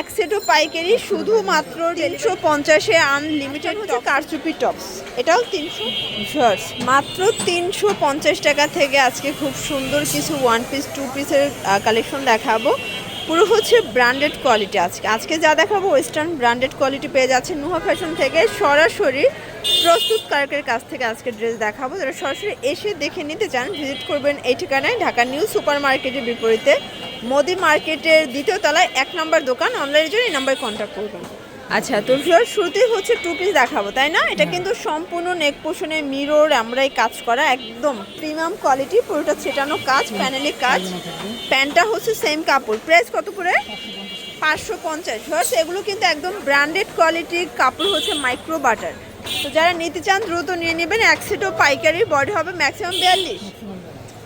এক সেটও পাইকারি শুধুমাত্র তিনশো পঞ্চাশে আনলিমিটেড হচ্ছে কারচুপি টপস এটাও তিনশো? শার্টস মাত্র তিনশো পঞ্চাশ টাকা থেকে আজকে খুব সুন্দর কিছু ওয়ান পিস টু পিসের কালেকশন দেখাবো। পুরো হচ্ছে ব্র্যান্ডেড কোয়ালিটি আজকে। আজকে যা দেখাবো ওয়েস্টার্ন ব্র্যান্ডেড কোয়ালিটি পেয়ে যাচ্ছে নুহা ফ্যাশন থেকে। সরাসরি প্রস্তুতকারকের কাছ থেকে আজকে ড্রেস দেখাবো। যারা সরাসরি এসে দেখে নিতে চান ভিজিট করবেন এই ঠিকানায় ঢাকা নিউ সুপার মার্কেটের বিপরীতে। মোদি মার্কেটের দ্বিতীয় তলায় এক নম্বর দোকান। অনলাইনের জন্য এই নাম্বারে কন্ট্যাক্ট করবেন। আচ্ছা তো ভিউয়ার শুরুতেই হচ্ছে টু পিস দেখাবো, তাই না? এটা কিন্তু সম্পূর্ণ নেক পোষণে মিরর আমরাই কাজ করা, একদম প্রিমিয়াম কোয়ালিটি পুরোটা ছেটানো কাজ প্যানেলে কাজ। প্যান্টটা হচ্ছে সেম কাপড়। প্রাইস কত করে? পাঁচশো পঞ্চাশ। হর্স এগুলো কিন্তু একদম ব্র্যান্ডেড কোয়ালিটির কাপড় হচ্ছে মাইক্রো বাটার তো যারা নিতে চান, দ্রুত নিয়ে নেবেন। এক সেটও পাইকারি বডি হবে ম্যাক্সিমাম বিয়াল্লিশ।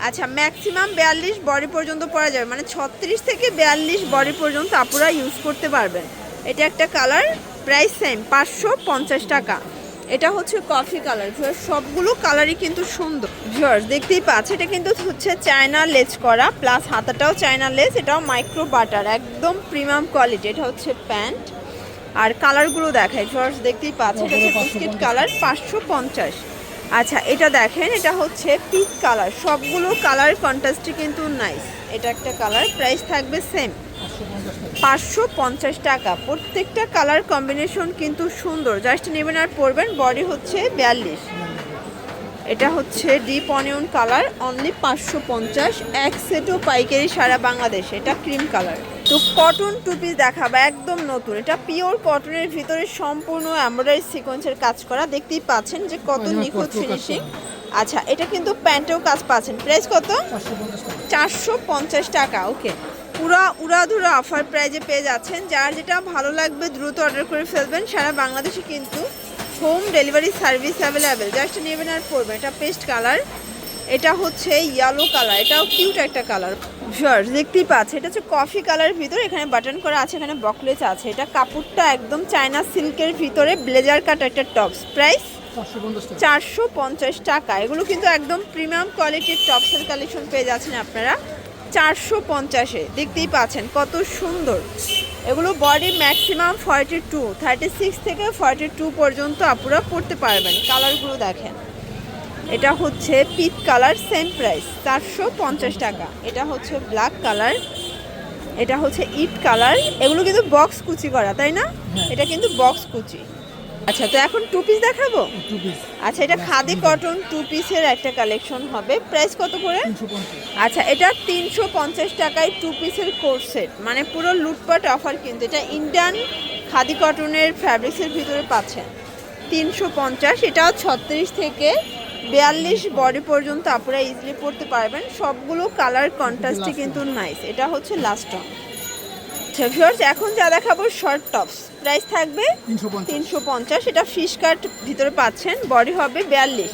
আচ্ছা ম্যাক্সিমাম বিয়াল্লিশ বডি পর্যন্ত পরা যাবে। মানে ছত্রিশ থেকে বিয়াল্লিশ বডি পর্যন্ত আপুরা ইউজ করতে পারবেন। এটা একটা কালার, প্রাইস সেম পাঁচশো পঞ্চাশ টাকা। এটা হচ্ছে কফি কালার সবগুলো কালারই কিন্তু সুন্দর। ভিউয়ার্স দেখতেই পাচ্ছে, এটা কিন্তু হচ্ছে চায়না লেজ করা প্লাস হাতাটাও চায়না লেজ এটাও মাইক্রো বাটার একদম প্রিমিয়াম কোয়ালিটি এটা হচ্ছে প্যান্ট আর কালারগুলো দেখায় ভিউয়ার্স দেখতেই পাচ্ছে, এটা হচ্ছে বিস্কিট কালার পাঁচশো পঞ্চাশ। আচ্ছা এটা দেখেন, এটা হচ্ছে পিক কালার সবগুলো কালার কন্ট্রাস্টই কিন্তু নাইস এটা একটা কালার প্রাইস থাকবে সেম পাঁচশো পঞ্চাশ টাকা। প্রত্যেকটা কালার কম্বিনেশন কিন্তু সুন্দর। জাস্ট নেবেন আর পরবেন বডি হচ্ছে বিয়াল্লিশ। এটা হচ্ছে ডিপ অনিয়ন কালার অনলি পাঁচশো পঞ্চাশ। এক সেটও পাইকারি সারা বাংলাদেশ এটা ক্রিম কালার তো কটন টু পিস দেখাবো একদম নতুন। এটা পিওর কটনের ভিতরে সম্পূর্ণ এমব্রয়ডারি সিকোয়েন্সের কাজ করা। দেখতেই পাচ্ছেন যে কত নিখুঁত ফিনিশিং আচ্ছা এটা কিন্তু প্যান্টেও কাজ পাচ্ছেন। প্রাইস কত? চারশো পঞ্চাশ টাকা। ওকে পুরা উড়াধুরা অফার প্রাইজে পেয়ে যাচ্ছেন। যার যেটা ভালো লাগবে, দ্রুত অর্ডার করে ফেলবেন। সারা বাংলাদেশে কিন্তু home delivery service available just নেবেন আর পড়বেন এটা পেস্ট কালার এটা হচ্ছে ইয়েলো কালার এটাও কিউট একটা কালার ভিউয়ার্স দেখতেই পাচ্ছে এটা হচ্ছে কফি কালার ভিতরে। এখানে বাটন করা আছে, এখানে বকলেস আছে। এটা কাপড়টা একদম চায়না সিল্কের ভিতরে ব্লেজার কাট একটা টপস প্রাইস চারশো পঞ্চাশ টাকা। এগুলো কিন্তু একদম প্রিমিয়াম কোয়ালিটির টপসের কালেকশন পেয়ে যাচ্ছেন আপনারা। চারশো পঞ্চাশে। দেখতেই পাচ্ছেন কত সুন্দর। এগুলো body maximum forty two thirty six থেকে ফর্টি টু পর্যন্ত আপুরা পড়তে পারবেন। কালারগুলো দেখেন। এটা হচ্ছে পিট কালার সেম প্রাইস চারশো পঞ্চাশ টাকা। এটা হচ্ছে ব্ল্যাক কালার এটা হচ্ছে ইট কালার এগুলো কিন্তু বক্স কুচি করা তাই না? এটা কিন্তু বক্স কুচি। আচ্ছা তো এখন টু পিস দেখাবো? আচ্ছা এটা খাদি কটন টু পিসের একটা কালেকশন হবে। প্রাইস কত করে? আচ্ছা এটা তিনশো পঞ্চাশ টাকায় টু পিসের কোর্স সেট মানে পুরো লুটপাট অফার কিন্তু। এটা ইন্ডিয়ান খাদি কটনের ফ্যাব্রিক্সের ভিতরে পাচ্ছেন। তিনশো পঞ্চাশ এটাও ছত্রিশ থেকে বিয়াল্লিশ বডি পর্যন্ত আপনারা ইজিলি পড়তে পারবেন। সবগুলো কালার কন্ট্রাস্টই কিন্তু নাইস এটা হচ্ছে লাস্ট আচ্ছা ভিউয়ার্স এখন যা দেখাবো শর্ট টপস প্রাইস থাকবে তিনশো পঞ্চাশ। এটা ফিশ কাট ভিতরে পাচ্ছেন। বডি হবে বিয়াল্লিশ।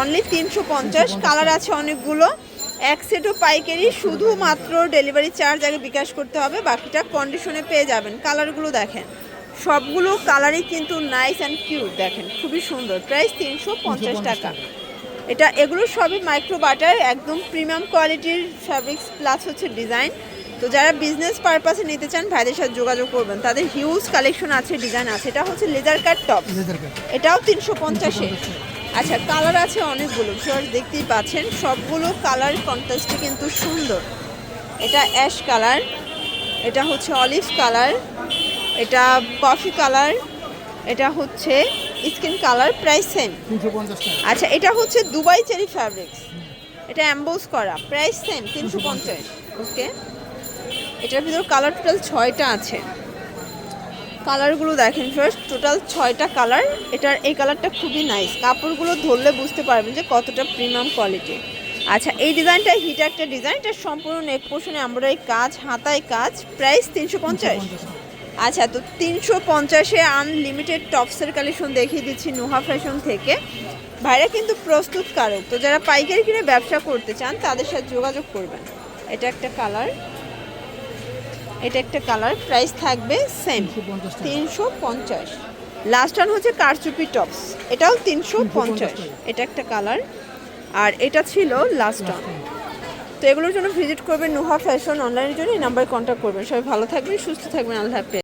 অনলি তিনশো পঞ্চাশ। কালার আছে অনেকগুলো। এক সেটও পাইকারি শুধুমাত্র ডেলিভারি চার্জ আগে বিকাশ করতে হবে বাকিটা কন্ডিশনে পেয়ে যাবেন। কালারগুলো দেখেন। সবগুলো কালারই কিন্তু নাইস অ্যান্ড কিউট দেখেন খুবই সুন্দর। প্রাইস তিনশো পঞ্চাশ টাকা। এটা এগুলো সবই মাইক্রো বাটার একদম প্রিমিয়াম কোয়ালিটির ফ্যাব্রিক্স প্লাস হচ্ছে ডিজাইন তো যারা বিজনেস পারপাসে নিতে চান ভাইদের সাথে যোগাযোগ করবেন। তাদের হিউজ কালেকশন আছে ডিজাইন আছে। এটা হচ্ছে লেজার কাট টপ এটাও তিনশো পঞ্চাশে। আচ্ছা কালার আছে অনেকগুলো শিওর দেখতেই পাচ্ছেন। সবগুলো কালার কন্ট্রাস্টে কিন্তু সুন্দর। এটা অ্যাশ কালার এটা হচ্ছে অলিভ কালার এটা কফি কালার এটা হচ্ছে স্কিন কালার প্রাইস সেম আচ্ছা এটা হচ্ছে দুবাই চেরি ফ্যাব্রিক্স এটা অ্যাম্বোস করা প্রাইস সেম তিনশো পঞ্চাশ। ওকে এটার ভিতর কালার টোটাল ছয়টা আছে। কালারগুলো দেখেন ফার্স্ট টোটাল ছয়টা কালার। এটার, এই কালারটা খুবই নাইস কাপড়গুলো ধরলে বুঝতে পারবেন যে কতটা প্রিমিয়াম কোয়ালিটি আচ্ছা এই ডিজাইনটা হিট একটা ডিজাইন এটা সম্পূর্ণ নেক পোষণে এই কাজ, হাতায় কাজ। প্রাইস তিনশো পঞ্চাশ। আচ্ছা তো তিনশো পঞ্চাশে আনলিমিটেড টপসের কালেকশন দেখিয়ে দিচ্ছি নোহা ফ্যাশন থেকে। ভাইরা কিন্তু প্রস্তুতকারক। তো যারা পাইকারি কিনে ব্যবসা করতে চান, তাদের সাথে যোগাযোগ করবেন। এটা একটা কালার এটা একটা কালার প্রাইস থাকবে সেম তিনশো পঞ্চাশ লাস্ট ওয়ান হচ্ছে কারচুপি টপস এটাও তিনশো পঞ্চাশ। এটা একটা কালার আর এটা ছিল লাস্ট ওয়ান তো এগুলোর জন্য ভিজিট করবেন নুহা ফ্যাশন অনলাইনের জন্য এই নাম্বারে কন্ট্যাক্ট করবেন। সবাই ভালো থাকবেন সুস্থ থাকবেন আল্লাহ হাফেজ।